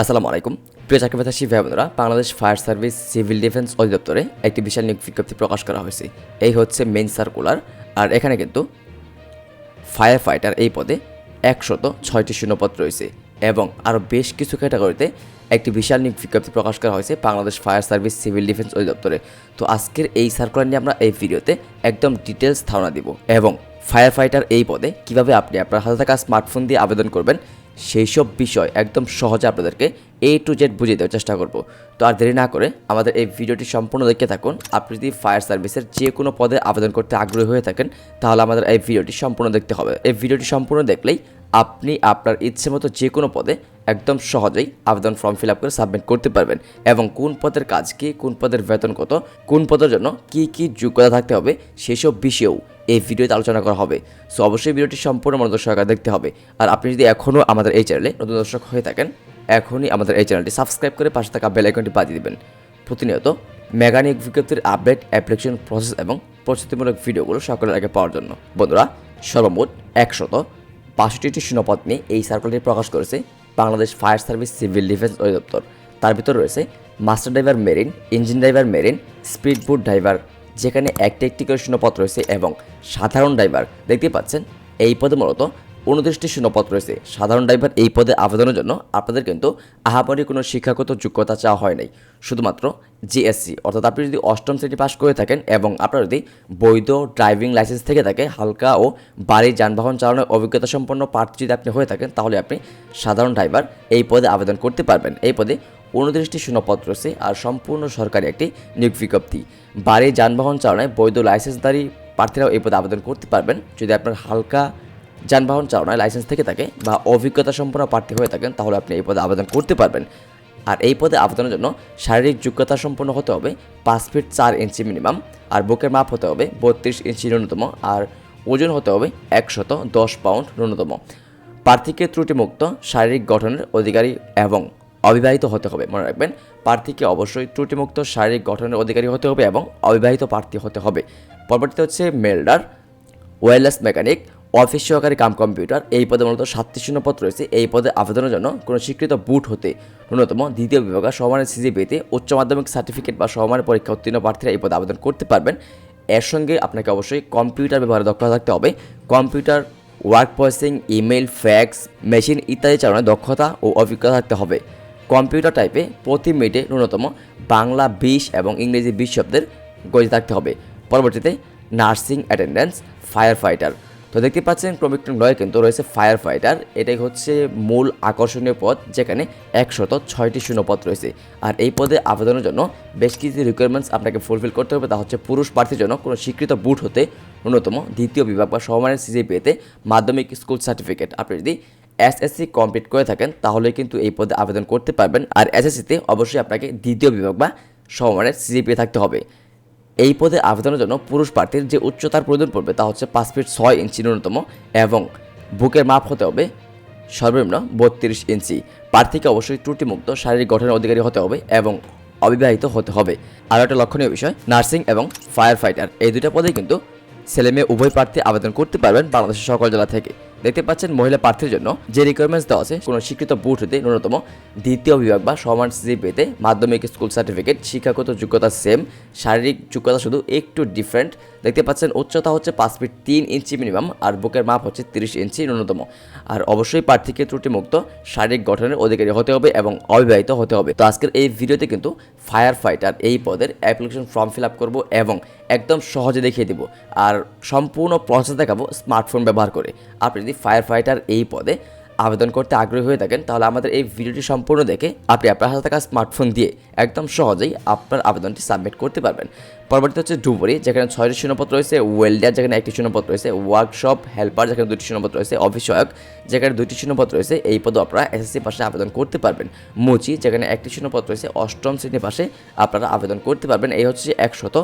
আসসালামু আলাইকুম। প্রিয় চাকরিপ্রত্যাশী ভাই বোনেরা Bangladesh fire service civil defence অধিদপ্তরে একটি বিশাল নিয়োগ বিজ্ঞপ্তি প্রকাশ করা হয়েছে। এই হচ্ছে মেইন সার্কুলার আর এখানে কিন্তু ফায়ার ফাইটার এই পদে একশত ছয়টি শূন্যপদ রয়েছে এবং আরও বেশ কিছু ক্যাটাগরিতে একটি বিশাল নিয়োগ বিজ্ঞপ্তি প্রকাশ করা হয়েছে Bangladesh fire service civil defence অধিদপ্তরে। তো আজকের এই সার্কুলার নিয়ে আমরা এই ভিডিওতে একদম ডিটেলস ধারণা দিব। এবং ফায়ার ফাইটার এই পদে কীভাবে আপনি আপনার হাতে থাকা স্মার্টফোন দিয়ে আবেদন করবেন সেই সব বিষয় একদম সহজে আপনাদেরকে এ টু জেড বুঝিয়ে দেওয়ার চেষ্টা করব। তো আর দেরি না করে আমাদের এই ভিডিওটি সম্পূর্ণ দেখতে থাকুন। আপনি যদি ফায়ার সার্ভিসের যে কোনো পদে আবেদন করতে আগ্রহী হয়ে থাকেন, তাহলে আমাদের এই ভিডিওটি সম্পূর্ণ দেখতে হবে। এই ভিডিওটি সম্পূর্ণ দেখলেই আপনি আপনার ইচ্ছে মতো যে কোনো পদে একদম সহজেই আবেদন ফর্ম ফিল আপ করে সাবমিট করতে পারবেন এবং কোন পদের কাজ কি, কোন পদের বেতন কত, কোন পদের জন্য কি কি যোগ্যতা থাকতে হবে সেসব বিষয়েও এই ভিডিওতে আলোচনা করা হবে। সো অবশ্যই ভিডিওটি সম্পূর্ণ মনোযোগ সহকারে দেখতে হবে। আর আপনি যদি এখনও আমাদের এই চ্যানেলে নতুন দর্শক হয়ে থাকেন এখনই আমাদের এই চ্যানেলটি সাবস্ক্রাইব করে পাশে থাকা বেল আইকনটি বাজিয়ে দিবেন। প্রতিনিয়ত মেগানিক বিজ্ঞপ্তির আপডেট অ্যাপ্লিকেশন প্রসেস এবং প্রস্তুতিমূলক ভিডিওগুলো সকলের আগে পাওয়ার জন্য। বন্ধুরা, সর্বমোট একশত বাষট্টিটি শূন্যপদ নিয়ে এই সার্কুলারটি প্রকাশ করেছে Bangladesh fire service civil defence অধিদপ্তর। তার ভিতর রয়েছে master driver marine engine driver marine speed boat driver যেখানে একটি একটি করে শূন্যপদ রয়েছে এবং সাধারণ ড্রাইভার দেখতে পাচ্ছেন, এই পদে মূলত উনত্রিশটি শূন্যপদ রয়েছে। সাধারণ ড্রাইভার এই পদে আবেদনের জন্য আপনাদের কিন্তু আহামরি কোনো শিক্ষাগত যোগ্যতা চাওয়া হয় নাই। শুধুমাত্র জিএসসি। অর্থাৎ আপনি যদি অষ্টম শ্রেণি পাশ করে থাকেন এবং আপনার যদি বৈধ ড্রাইভিং লাইসেন্স থেকে থাকে, হালকা ও বাড়ির যানবাহন চালানোর অভিজ্ঞতা সম্পন্ন প্রার্থী যদি আপনি হয়ে থাকেন, তাহলে আপনি সাধারণ ড্রাইভার এই পদে আবেদন করতে পারবেন। এই পদে উনত্রিশটি শূন্যপদ রয়েছে আর সম্পূর্ণ সরকারি একটি নিয়োগ বিজ্ঞপ্তি। বাড়ির যানবাহন চালনায় বৈধ লাইসেন্সধারী প্রার্থীরাও এই পদে আবেদন করতে পারবেন। যদি আপনার হালকা যানবাহন চালনায় লাইসেন্স থেকে থাকে বা অভিজ্ঞতা সম্পন্ন প্রার্থী হয়ে থাকেন, তাহলে আপনি এই পদে আবেদন করতে পারবেন। আর এই পদে আবেদনের জন্য শারীরিক যোগ্যতা সম্পন্ন হতে হবে পাঁচ ফিট চার ইঞ্চি মিনিমাম আর বুকের মাপ হতে হবে বত্রিশ ইঞ্চি ন্যূনতম, আর ওজন হতে হবে একশত দশ পাউন্ড ন্যূনতম। প্রার্থীকে ত্রুটিমুক্ত শারীরিক গঠনের অধিকারী এবং অবিবাহিত হতে হবে, মনে রাখবেন। প্রার্থীকে অবশ্যই ত্রুটিমুক্ত শারীরিক গঠনের অধিকারী হতে হবে এবং অবিবাহিত প্রার্থী হতে হবে। পরবর্তীতে হচ্ছে মেল্ডার, ওয়্যারলেস মেকানিক অফিস সহকারী কাম কম্পিউটার, এই পদে মূলত সাতটি শূন্যপদ রয়েছে। এই পদে আবেদনের জন্য কোনো স্বীকৃত বুট হতে ন্যূনতম দ্বিতীয় বিভাগ সমানের সিজিপিতে উচ্চ মাধ্যমিক সার্টিফিকেট বা সমানের পরীক্ষা উত্তীর্ণ প্রার্থীরা এই পদে আবেদন করতে পারবেন। এর সঙ্গে আপনাকে অবশ্যই কম্পিউটার ব্যবহারে দক্ষতা থাকতে হবে। Computer work processing email fax, machine ইত্যাদি চালানোর দক্ষতা ও অভিজ্ঞতা থাকতে হবে। কম্পিউটার টাইপে প্রতি মিনিটে ন্যূনতম বাংলা বিশ এবং ইংরেজি বিশ শব্দের গতি থাকতে হবে। পরবর্তীতে নার্সিং অ্যাটেন্ডেন্স ফায়ার ফাইটার তো দেখতে পাচ্ছেন ক্রমিক নয় কিন্তু রয়েছে ফায়ার ফাইটার এটাই হচ্ছে মূল আকর্ষণীয় পদ যেখানে একশত ছয়টি শূন্যপদ রয়েছে। আর এই পদে আবেদনের জন্য বেশ কিছু রিকোয়ারমেন্টস আপনাকে ফুলফিল করতে হবে। তা হচ্ছে পুরুষ প্রার্থীর জন্য কোনো স্বীকৃত বুট হতে ন্যূনতম দ্বিতীয় বিভাগ বা সমমানের সিজিপিএতে মাধ্যমিক স্কুল সার্টিফিকেট আপনি যদি এসএসসি কমপ্লিট করে থাকেন, তাহলে কিন্তু এই পদে আবেদন করতে পারবেন। আর এসএসসিতে অবশ্যই আপনাকে দ্বিতীয় বিভাগ বা সমমানের সিজিপিএ থাকতে হবে। এই পদে আবেদনের জন্য পুরুষ প্রার্থীর যে উচ্চতার প্রয়োজন পড়বে তা হচ্ছে পাঁচ ফিট ছয় ইঞ্চি ন্যূনতম এবং বুকের মাপ হতে হবে সর্বনিম্ন বত্রিশ ইঞ্চি। প্রার্থীকে অবশ্যই ত্রুটিমুক্ত শারীরিক গঠনের অধিকারী হতে হবে এবং অবিবাহিত হতে হবে। আরও একটা লক্ষণীয় বিষয়, নার্সিং এবং ফায়ার ফাইটার এই দুটো পদেই কিন্তু ছেলে মেয়ে উভয় প্রার্থী আবেদন করতে পারবেন বাংলাদেশের সকল জেলা থেকে। দেখতে পাচ্ছেন মহিলা প্রার্থীর জন্য যে রিকোয়ারমেন্টস দেওয়া আছে, কোনো স্বীকৃত বুট হতে ন্যূনতম দ্বিতীয় বিভাগ বা সমান সিজিপিতে মাধ্যমিক স্কুল সার্টিফিকেট শিক্ষাগত যোগ্যতা সেম শারীরিক যোগ্যতা শুধু একটু ডিফারেন্ট দেখতে পাচ্ছেন উচ্চতা হচ্ছে পাঁচ ফিট তিন ইঞ্চি মিনিমাম আর বুকের মাপ হচ্ছে তিরিশ ইঞ্চি ন্যূনতম। আর অবশ্যই প্রার্থীকে ত্রুটিমুক্ত শারীরিক গঠনের অধিকারী হতে হবে এবং অবিবাহিত হতে হবে। তো আজকের এই ভিডিওতে কিন্তু ফায়ার ফাইটার এই পদের অ্যাপ্লিকেশন ফর্ম ফিল আপ করব এবং একদম সহজে দেখিয়ে দেবো। আর সম্পূর্ণ প্রসেস দেখাবো স্মার্টফোন ব্যবহার করে। আপনি যদি ফায়ার ফাইটার এই পদে আবেদন করতে আগ্রহী হয়ে থাকেন, তাহলে আমাদের এই ভিডিওটি সম্পূর্ণ দেখে আপনি আপনার হাতে থাকা স্মার্টফোন দিয়ে একদম সহজেই আপনার আবেদনটি সাবমিট করতে পারবেন। পরবর্তী হচ্ছে ডুবরি যেখানে ছয়টি শূন্যপত্র রয়েছে, ওয়েল্ডার, যেখানে একটি শূন্যপত্র রয়েছে, ওয়ার্কশপ, হেল্পার, যেখানে দুটি শূন্যপত্র রয়েছে অফিস সহায়ক যেখানে দুটি শূন্যপত্র রয়েছে, এই পদে আপনারা এসএসসি পাশে আবেদন করতে পারবেন। মুচি, যেখানে একটি শূন্যপত্র রয়েছে, অষ্টম শ্রেণি পাশে আপনারা আবেদন করতে পারবেন। এই হচ্ছে একশত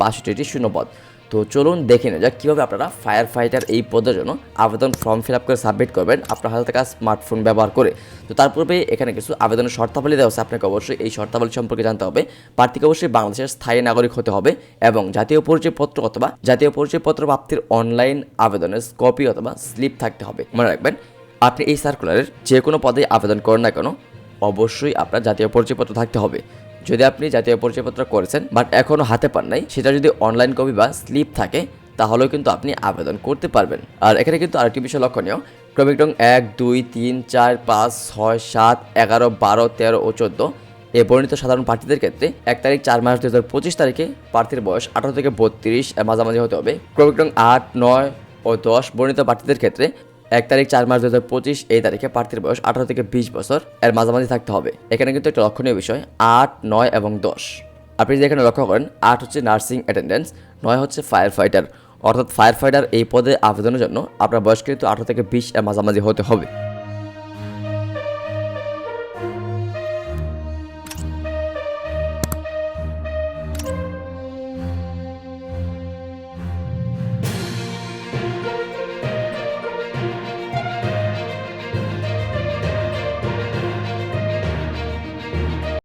বাষট্টিটি শূন্যপদ তো চলুন দেখে নেওয়া যাক কীভাবে আপনারা ফায়ার ফাইটার এই পদের জন্য আবেদন ফর্ম ফিল আপ করে সাবমিট করবেন আপনার হাতে থাকা স্মার্টফোন ব্যবহার করে। তো তার পূর্বে এখানে কিছু আবেদনের শর্তাবলী দেওয়া আছে। আপনাকে অবশ্যই এই শর্তাবলী সম্পর্কে জানতে হবে। প্রার্থীকে অবশ্যই বাংলাদেশের স্থায়ী নাগরিক হতে হবে এবং জাতীয় পরিচয়পত্র অথবা জাতীয় পরিচয়পত্র প্রাপ্তির অনলাইন আবেদনের কপি অথবা স্লিপ থাকতে হবে। মনে রাখবেন, আপনি এই সার্কুলারের যে কোনো পদে আবেদন করেন না কেন, অবশ্যই আপনার জাতীয় পরিচয়পত্র থাকতে হবে। যদি আপনি জাতীয় পরিচয়পত্র করেছেন বাট এখনও হাতে পান নাই, সেটা যদি অনলাইন কপি বা স্লিপ থাকে, তাহলেও কিন্তু আপনি আবেদন করতে পারবেন। আর এখানে কিন্তু আরেকটি বিষয় লক্ষণীয়। ক্রমিক রং এক, দুই, তিন, চার, পাঁচ, ছয়, সাত, এগারো, বারো, তেরো ও চোদ্দ। এ বর্ণিত সাধারণ প্রার্থীদের ক্ষেত্রে এক তারিখ চার মাস দুই হাজার পঁচিশ তারিখে প্রার্থীর বয়স আঠারো থেকে বত্রিশ মাঝামাঝি হতে হবে। ক্রমিক রং আট, নয় ও দশ বর্ণিত প্রার্থীদের ক্ষেত্রে এক তারিখ চার মার্চ দু পঁচিশ, এই তারিখে প্রার্থীর বয়স আঠারো থেকে বিশ বছর। এর মাঝামাঝি থাকতে হবে। এখানে কিন্তু একটা লক্ষণীয় বিষয়, আট, নয় এবং দশ। আপনি যদি এখানে লক্ষ্য করেন, আট হচ্ছে নার্সিং অ্যাটেন্ডেন্স নয় হচ্ছে ফায়ার ফাইটার অর্থাৎ ফায়ার ফাইটার এই পদে আবেদনের জন্য আপনার বয়স কিন্তু আঠারো থেকে বিশ এর মাঝামাঝি হতে হবে।